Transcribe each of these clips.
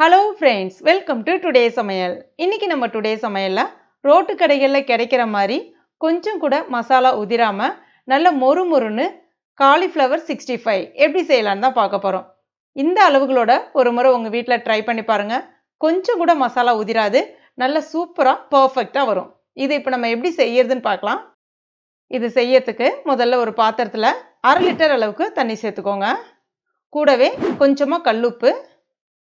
Hello friends welcome to today சமையல் இன்னைக்கு நம்ம டுடே சமையலில் ரோட்டு கடைகளில் கிடைக்கிற மாதிரி கொஞ்சம் கூட மசாலா உதிராமல் நல்ல மொறு மொறுன்னு காலிஃப்ளவர் சிக்ஸ்டி ஃபைவ் எப்படி செய்யலான்னு தான் பார்க்க போகிறோம் இந்த அளவுகளோட ஒரு முறை உங்கள் வீட்டில் ட்ரை பண்ணி பாருங்கள் கொஞ்சம் கூட மசாலா உதிராது நல்ல சூப்பராக பர்ஃபெக்டாக வரும். இது இப்போ நம்ம எப்படி செய்யறதுன்னு பார்க்கலாம். இது செய்யறதுக்கு முதல்ல ஒரு பாத்திரத்தில் அரை லிட்டர் அளவுக்கு தண்ணி சேர்த்துக்கோங்க. கூடவே கொஞ்சமாக கல்லுப்பு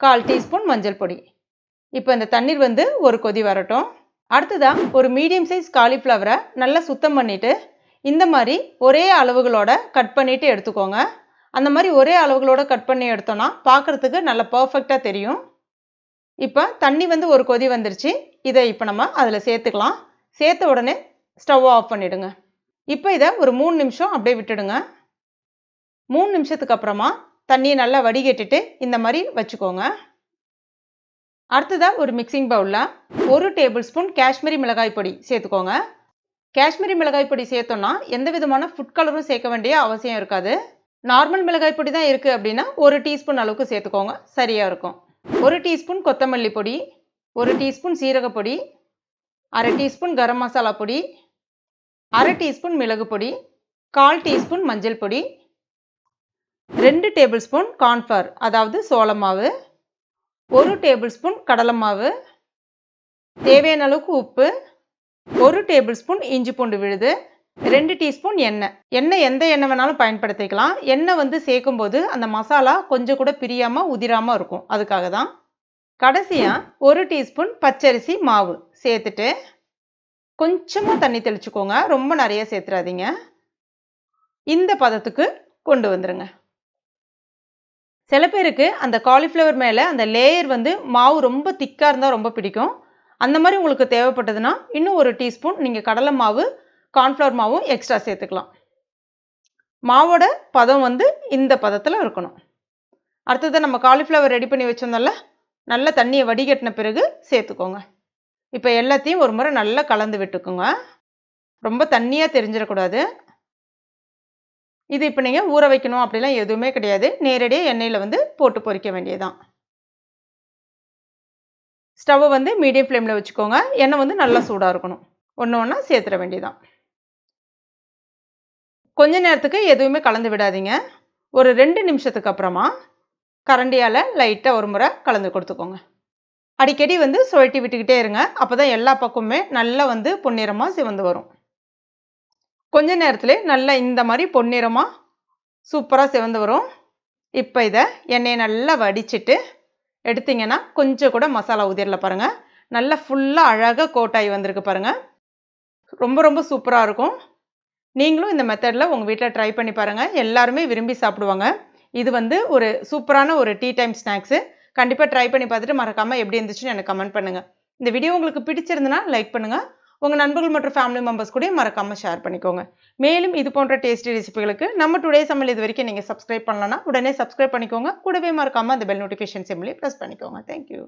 கால் டீஸ்பூன் மஞ்சள் பொடி. இப்போ இந்த தண்ணீர் வந்து ஒரு கொதி வரட்டும். அடுத்ததாக ஒரு மீடியம் சைஸ் காலிஃப்ளவரை நல்லா சுத்தம் பண்ணிவிட்டு இந்த மாதிரி ஒரே அளவுகளோட கட் பண்ணிவிட்டு எடுத்துக்கோங்க. அந்த மாதிரி ஒரே அளவுகளோட கட் பண்ணி எடுத்தோன்னா பார்க்குறதுக்கு நல்லா பர்ஃபெக்டாக தெரியும். இப்போ தண்ணி வந்து ஒரு கொதி வந்துருச்சு. இதை இப்போ நம்ம அதில் சேர்த்துக்கலாம். சேர்த்த உடனே ஸ்டவ் ஆஃப் பண்ணிவிடுங்க இப்போ இதை ஒரு மூணு நிமிஷம் அப்படியே விட்டுடுங்க. மூணு நிமிஷத்துக்கு அப்புறமா தண்ணியை நல்லா வடிகட்டிட்டு இந்த மாதிரி வச்சுக்கோங்க. அடுத்ததாக ஒரு மிக்சிங் பவுலில் ஒரு டேபிள் ஸ்பூன் காஷ்மீரி மிளகாய் பொடி சேர்த்துக்கோங்க. காஷ்மீரி மிளகாய் பொடி சேர்த்தோன்னா எந்த விதமான ஃபுட் கலரும் சேர்க்க வேண்டிய அவசியம் இருக்காது. நார்மல் மிளகாய் பொடி தான் இருக்குது அப்படின்னா ஒரு டீஸ்பூன் அளவுக்கு சேர்த்துக்கோங்க. சரியாக இருக்கும். ஒரு டீஸ்பூன் கொத்தமல்லி பொடி ஒரு டீஸ்பூன் சீரகப்பொடி அரை டீஸ்பூன் கரம் மசாலா பொடி அரை டீஸ்பூன் மிளகு பொடி கால் டீஸ்பூன் மஞ்சள் பொடி ரெண்டு டேபிள் ஸ்பூன் கார்ன்ஃப்ளவர் அதாவது சோள மாவு ஒரு டேபிள் ஸ்பூன் கடலை மாவு தேவையான அளவுக்கு உப்பு. ஒரு டேபிள் ஸ்பூன் இஞ்சி பூண்டு விழுது. ரெண்டு டீஸ்பூன் எண்ணெய். எண்ணெய் எந்த எண்ணெய் வேணாலும் பயன்படுத்திக்கலாம். எண்ணெய் வந்து சேர்க்கும்போது அந்த மசாலா கொஞ்சம் கூட பிரியாமல் உதிராமல் இருக்கும். அதுக்காக தான் கடைசியாக ஒரு டீஸ்பூன் பச்சரிசி மாவு சேர்த்துட்டு கொஞ்சமாக தண்ணி தெளிச்சுக்கோங்க. ரொம்ப நிறைய சேர்த்துறாதீங்க. இந்த பதத்துக்கு கொண்டு வந்துடுங்க சில பேருக்கு அந்த காலிஃப்ளவர் மேலே அந்த லேயர் வந்து மாவு ரொம்ப திக்காக இருந்தால் ரொம்ப பிடிக்கும். அந்த மாதிரி உங்களுக்கு தேவைப்பட்டதுன்னா இன்னும் ஒரு டீஸ்பூன் நீங்கள் கடலை மாவு கார்ன்ஃப்ளவர் மாவும் எக்ஸ்ட்ரா சேர்த்துக்கலாம். மாவோட பதம் வந்து இந்த பதத்தில் இருக்கணும். அடுத்தது நம்ம காலிஃப்ளவர் ரெடி பண்ணி வச்சிருந்தோம்ல நல்ல தண்ணியை வடிகட்டின பிறகு சேர்த்துக்கோங்க. இப்போ எல்லாத்தையும் ஒரு முறை நல்லா கலந்து விட்டுக்குங்க. ரொம்ப தண்ணியாக தெரிஞ்சிடக்கூடாது. இது இப்போ நீங்கள் ஊற வைக்கணும் அப்படிலாம் எதுவுமே கிடையாது. நேரடியாக எண்ணெயில் வந்து போட்டு பொரிக்க வேண்டியதுதான். ஸ்டவ்வை வந்து மீடியம் ஃப்ளேமில் வச்சுக்கோங்க. எண்ணெய் வந்து நல்லா சூடாக இருக்கணும். ஒன்று ஒன்றா சேர்த்துட வேண்டியதான் கொஞ்ச நேரத்துக்கு எதுவுமே கலந்து விடாதீங்க. ஒரு ரெண்டு நிமிஷத்துக்கு அப்புறமா கரண்டியால் லைட்டாக ஒரு முறை கலந்து கொடுத்துக்கோங்க. அடிக்கடி வந்து சுழட்டி விட்டுக்கிட்டே இருங்க. அப்போ தான் எல்லா பக்கமுமே நல்லா வந்து பொன்னிறமாக சிவந்து வரும். கொஞ்ச நேரத்தில் நல்லா இந்த மாதிரி பொன்னிறமாக சூப்பராக சிவந்து வரும். இப்போ இதை எண்ணெயை நல்லா வடிச்சிட்டு எடுத்திங்கன்னா கொஞ்சம் கூட மசாலா உதிரல பாருங்கள் நல்லா ஃபுல்லாக அழகாக கோட்டாகி வந்திருக்கு பாருங்கள் ரொம்ப ரொம்ப சூப்பராக இருக்கும். நீங்களும் இந்த மெத்தடில் உங்கள் வீட்டில் ட்ரை பண்ணி பாருங்கள் எல்லாருமே விரும்பி சாப்பிடுவாங்க. இது வந்து ஒரு சூப்பரான ஒரு டீ டைம் ஸ்நாக்ஸு கண்டிப்பாக ட்ரை பண்ணி பார்த்துட்டு மறக்காமல் எப்படி இருந்துச்சுன்னு எனக்கு கமெண்ட் பண்ணுங்கள் இந்த வீடியோ உங்களுக்கு பிடிச்சிருந்துன்னா லைக் பண்ணுங்கள் உங்கள் நண்பர்கள் மற்றும் ஃபேமிலி மெம்பர்ஸ் கூட மறக்காமல் ஷேர் பண்ணிக்கோங்க. மேலும் இது போன்ற டேஸ்டி ரெசிபிகளுக்கு நம்ம டுடே சமையல் இது வரைக்கும் நீங்கள் சப்ஸ்கிரைப் பண்ணலன்னா உடனே சப்ஸ்கிரைப் பண்ணிக்கோங்க. கூடவே மறக்காமல் அந்த பெல் நோட்டிஃபிகேஷன் சிம்லேயே ப்ரெஸ் பண்ணிக்கோங்க. Thank you